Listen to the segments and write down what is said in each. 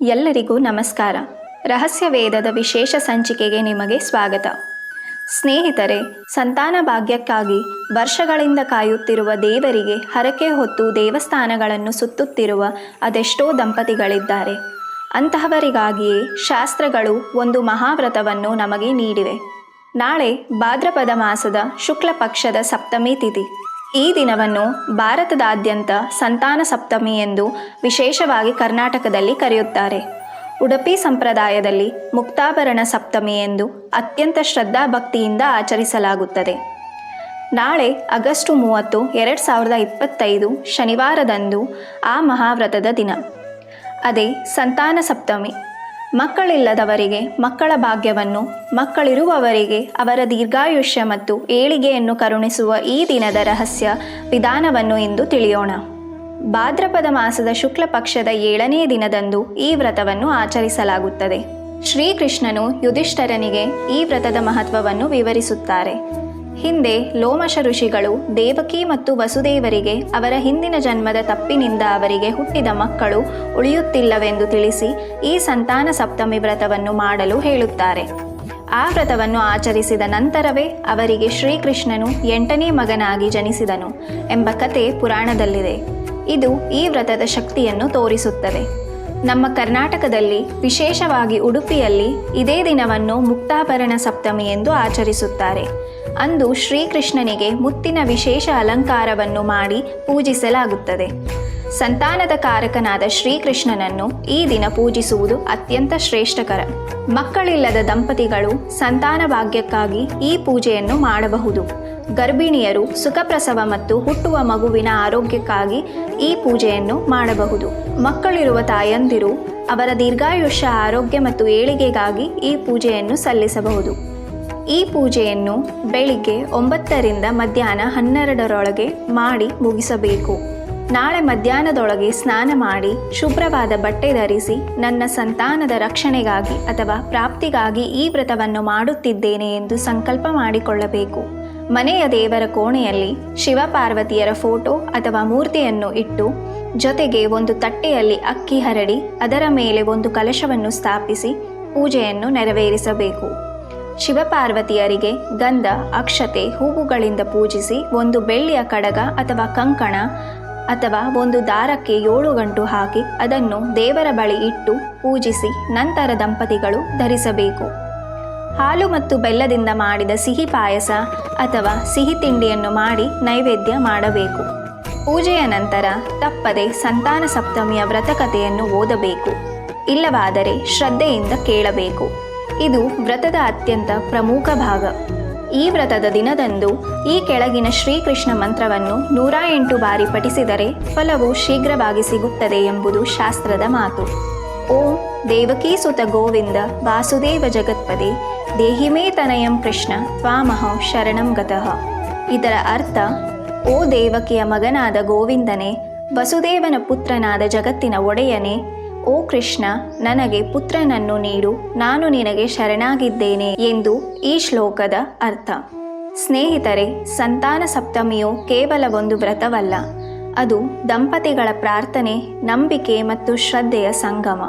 ಎಲ್ಲರಿಗೂ ನಮಸ್ಕಾರ. ರಹಸ್ಯ ವೇದದ ವಿಶೇಷ ಸಂಚಿಕೆಗೆ ನಿಮಗೆ ಸ್ವಾಗತ. ಸ್ನೇಹಿತರೆ, ಸಂತಾನ ಭಾಗ್ಯಕ್ಕಾಗಿ ವರ್ಷಗಳಿಂದ ಕಾಯುತ್ತಿರುವ ದೇವರಿಗೆ ಹರಕೆ ಹೊತ್ತು ದೇವಸ್ಥಾನಗಳನ್ನು ಸುತ್ತುತ್ತಿರುವ ಅದೆಷ್ಟೋ ದಂಪತಿಗಳಿದ್ದಾರೆ. ಅಂತಹವರಿಗಾಗಿಯೇ ಶಾಸ್ತ್ರಗಳು ಒಂದು ಮಹಾವ್ರತವನ್ನು ನಮಗೆ ನೀಡಿವೆ. ನಾಳೆ ಭಾದ್ರಪದ ಮಾಸದ ಶುಕ್ಲ ಪಕ್ಷದ ಸಪ್ತಮಿ ತಿಥಿ. ಈ ದಿನವನ್ನು ಭಾರತದಾದ್ಯಂತ ಸಂತಾನ ಸಪ್ತಮಿ ಎಂದು ವಿಶೇಷವಾಗಿ ಕರ್ನಾಟಕದಲ್ಲಿ ಕರೆಯುತ್ತಾರೆ. ಉಡುಪಿ ಸಂಪ್ರದಾಯದಲ್ಲಿ ಮುಕ್ತಾಭರಣ ಸಪ್ತಮಿ ಎಂದು ಅತ್ಯಂತ ಶ್ರದ್ಧಾಭಕ್ತಿಯಿಂದ ಆಚರಿಸಲಾಗುತ್ತದೆ. ನಾಳೆ ಆಗಸ್ಟು ಮೂವತ್ತು, ಎರಡು ಸಾವಿರದ ಇಪ್ಪತ್ತೈದು ಶನಿವಾರದಂದು ಆ ಮಹಾವ್ರತದ ದಿನ. ಅದೇ ಸಂತಾನ ಸಪ್ತಮಿ. ಮಕ್ಕಳಿಲ್ಲದವರಿಗೆ ಮಕ್ಕಳ ಭಾಗ್ಯವನ್ನು, ಮಕ್ಕಳಿರುವವರಿಗೆ ಅವರ ದೀರ್ಘಾಯುಷ್ಯ ಮತ್ತು ಏಳಿಗೆಯನ್ನು ಕರುಣಿಸುವ ಈ ದಿನದ ರಹಸ್ಯ ವಿಧಾನವನ್ನು ಇಂದು ತಿಳಿಯೋಣ. ಭಾದ್ರಪದ ಮಾಸದ ಶುಕ್ಲ ಪಕ್ಷದ ಏಳನೇ ದಿನದಂದು ಈ ವ್ರತವನ್ನು ಆಚರಿಸಲಾಗುತ್ತದೆ. ಶ್ರೀಕೃಷ್ಣನು ಯುಧಿಷ್ಠರನಿಗೆ ಈ ವ್ರತದ ಮಹತ್ವವನ್ನು ವಿವರಿಸುತ್ತಾರೆ. ಹಿಂದೆ ಲೋಮಶ ಋಷಿಗಳು ದೇವಕಿ ಮತ್ತು ವಸುದೇವರಿಗೆ ಅವರ ಹಿಂದಿನ ಜನ್ಮದ ತಪ್ಪಿನಿಂದ ಅವರಿಗೆ ಹುಟ್ಟಿದ ಮಕ್ಕಳು ಉಳಿಯುತ್ತಿಲ್ಲವೆಂದು ತಿಳಿಸಿ ಈ ಸಂತಾನ ಸಪ್ತಮಿ ವ್ರತವನ್ನು ಮಾಡಲು ಹೇಳುತ್ತಾರೆ. ಆ ವ್ರತವನ್ನು ಆಚರಿಸಿದ ನಂತರವೇ ಅವರಿಗೆ ಶ್ರೀಕೃಷ್ಣನು ಎಂಟನೇ ಮಗನಾಗಿ ಜನಿಸಿದನು ಎಂಬ ಕತೆ ಪುರಾಣದಲ್ಲಿದೆ. ಇದು ಈ ವ್ರತದ ಶಕ್ತಿಯನ್ನು ತೋರಿಸುತ್ತದೆ. ನಮ್ಮ ಕರ್ನಾಟಕದಲ್ಲಿ ವಿಶೇಷವಾಗಿ ಉಡುಪಿಯಲ್ಲಿ ಇದೇ ದಿನವನ್ನು ಮುಕ್ತಾಭರಣ ಸಪ್ತಮಿ ಎಂದು ಆಚರಿಸುತ್ತಾರೆ. ಅಂದು ಶ್ರೀಕೃಷ್ಣನಿಗೆ ಮುತ್ತಿನ ವಿಶೇಷ ಅಲಂಕಾರವನ್ನು ಮಾಡಿ ಪೂಜಿಸಲಾಗುತ್ತದೆ. ಸಂತಾನದ ಕಾರಕನಾದ ಶ್ರೀಕೃಷ್ಣನನ್ನು ಈ ದಿನ ಪೂಜಿಸುವುದು ಅತ್ಯಂತ ಶ್ರೇಷ್ಠಕರ. ಮಕ್ಕಳಿಲ್ಲದ ದಂಪತಿಗಳು ಸಂತಾನ ಭಾಗ್ಯಕ್ಕಾಗಿ ಈ ಪೂಜೆಯನ್ನು ಮಾಡಬಹುದು. ಗರ್ಭಿಣಿಯರು ಸುಖಪ್ರಸವ ಮತ್ತು ಹುಟ್ಟುವ ಮಗುವಿನ ಆರೋಗ್ಯಕ್ಕಾಗಿ ಈ ಪೂಜೆಯನ್ನು ಮಾಡಬಹುದು. ಮಕ್ಕಳಿರುವ ತಾಯಂದಿರು ಅವರ ದೀರ್ಘಾಯುಷ್ಯ, ಆರೋಗ್ಯ ಮತ್ತು ಏಳಿಗೆಗಾಗಿ ಈ ಪೂಜೆಯನ್ನು ಸಲ್ಲಿಸಬಹುದು. ಈ ಪೂಜೆಯನ್ನು ಬೆಳಿಗ್ಗೆ ಒಂಬತ್ತರಿಂದ ಮಧ್ಯಾಹ್ನ ಹನ್ನೆರಡರೊಳಗೆ ಮಾಡಿ ಮುಗಿಸಬೇಕು. ನಾಳೆ ಮಧ್ಯಾಹ್ನದೊಳಗೆ ಸ್ನಾನ ಮಾಡಿ ಶುಭ್ರವಾದ ಬಟ್ಟೆ ಧರಿಸಿ ನನ್ನ ಸಂತಾನದ ರಕ್ಷಣೆಗಾಗಿ ಅಥವಾ ಪ್ರಾಪ್ತಿಗಾಗಿ ಈ ವ್ರತವನ್ನು ಮಾಡುತ್ತಿದ್ದೇನೆ ಎಂದು ಸಂಕಲ್ಪ ಮಾಡಿಕೊಳ್ಳಬೇಕು. ಮನೆಯ ದೇವರ ಕೋಣೆಯಲ್ಲಿ ಶಿವಪಾರ್ವತಿಯರ ಫೋಟೋ ಅಥವಾ ಮೂರ್ತಿಯನ್ನು ಇಟ್ಟು, ಜೊತೆಗೆ ಒಂದು ತಟ್ಟೆಯಲ್ಲಿ ಅಕ್ಕಿ ಹರಡಿ, ಅದರ ಮೇಲೆ ಒಂದು ಕಲಶವನ್ನು ಸ್ಥಾಪಿಸಿ ಪೂಜೆಯನ್ನು ನೆರವೇರಿಸಬೇಕು. ಶಿವಪಾರ್ವತಿಯರಿಗೆ ಗಂಧ, ಅಕ್ಷತೆ, ಹೂವುಗಳಿಂದ ಪೂಜಿಸಿ ಒಂದು ಬೆಳ್ಳಿಯ ಕಡಗ ಅಥವಾ ಕಂಕಣ ಅಥವಾ ಒಂದು ದಾರಕ್ಕೆ ಏಳು ಗಂಟು ಹಾಕಿ ಅದನ್ನು ದೇವರ ಬಳಿ ಇಟ್ಟು ಪೂಜಿಸಿ ನಂತರ ದಂಪತಿಗಳು ಧರಿಸಬೇಕು. ಹಾಲು ಮತ್ತು ಬೆಲ್ಲದಿಂದ ಮಾಡಿದ ಸಿಹಿ ಪಾಯಸ ಅಥವಾ ಸಿಹಿ ತಿಂಡಿಯನ್ನು ಮಾಡಿ ನೈವೇದ್ಯ ಮಾಡಬೇಕು. ಪೂಜೆಯ ನಂತರ ತಪ್ಪದೆ ಸಂತಾನ ಸಪ್ತಮಿಯ ವ್ರತಕಥೆಯನ್ನು ಓದಬೇಕು. ಇಲ್ಲವಾದರೆ ಶ್ರದ್ಧೆಯಿಂದ ಕೇಳಬೇಕು. ಇದು ವ್ರತದ ಅತ್ಯಂತ ಪ್ರಮುಖ ಭಾಗ. ಈ ವ್ರತದ ದಿನದಂದು ಈ ಕೆಳಗಿನ ಶ್ರೀಕೃಷ್ಣ ಮಂತ್ರವನ್ನು ನೂರ ಎಂಟು ಬಾರಿ ಪಠಿಸಿದರೆ ಫಲವು ಶೀಘ್ರವಾಗಿ ಸಿಗುತ್ತದೆ ಎಂಬುದು ಶಾಸ್ತ್ರದ ಮಾತು. ಓಂ ದೇವಕೀಸುತ ಗೋವಿಂದ ವಾಸುದೇವ ಜಗತ್ಪದೆ ದೇಹಿಮೇ ತನಯಂ ಕೃಷ್ಣ ತ್ವಾಮಹಂ ಶರಣಂ ಗತಃ. ಇದರ ಅರ್ಥ, ಓ ದೇವಕಿಯ ಮಗನಾದ ಗೋವಿಂದನೇ, ವಸುದೇವನ ಪುತ್ರನಾದ ಜಗತ್ತಿನ ಒಡೆಯನೇ ಓ ಕೃಷ್ಣ, ನನಗೆ ಪುತ್ರನನ್ನು ನೀಡು, ನಾನು ನಿನಗೆ ಶರಣಾಗಿದ್ದೇನೆ ಎಂದು ಈ ಶ್ಲೋಕದ ಅರ್ಥ. ಸ್ನೇಹಿತರೆ, ಸಂತಾನ ಸಪ್ತಮಿಯು ಕೇವಲ ಒಂದು ವ್ರತವಲ್ಲ, ಅದು ದಂಪತಿಗಳ ಪ್ರಾರ್ಥನೆ, ನಂಬಿಕೆ ಮತ್ತು ಶ್ರದ್ಧೆಯ ಸಂಗಮ.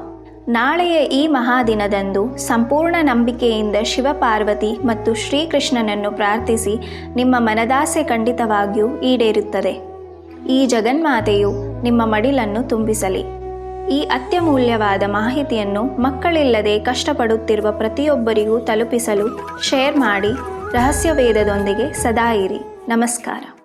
ನಾಳೆಯ ಈ ಮಹಾದಿನದಂದು ಸಂಪೂರ್ಣ ನಂಬಿಕೆಯಿಂದ ಶಿವಪಾರ್ವತಿ ಮತ್ತು ಶ್ರೀಕೃಷ್ಣನನ್ನು ಪ್ರಾರ್ಥಿಸಿ ನಿಮ್ಮ ಮನದಾಸೆ ಖಂಡಿತವಾಗಿಯೂ ಈಡೇರುತ್ತದೆ. ಈ ಜಗನ್ಮಾತೆಯು ನಿಮ್ಮ ಮಡಿಲನ್ನು ತುಂಬಿಸಲಿ. ಈ ಅತ್ಯಮೂಲ್ಯವಾದ ಮಾಹಿತಿಯನ್ನು ಮಕ್ಕಳಿಲ್ಲದೆ ಕಷ್ಟಪಡುತ್ತಿರುವ ಪ್ರತಿಯೊಬ್ಬರಿಗೂ ತಲುಪಿಸಲು ಶೇರ್ ಮಾಡಿ ರಹಸ್ಯ ವೇದದೊಂದಿಗೆ ಸದಾ ಇರಿ. ನಮಸ್ಕಾರ.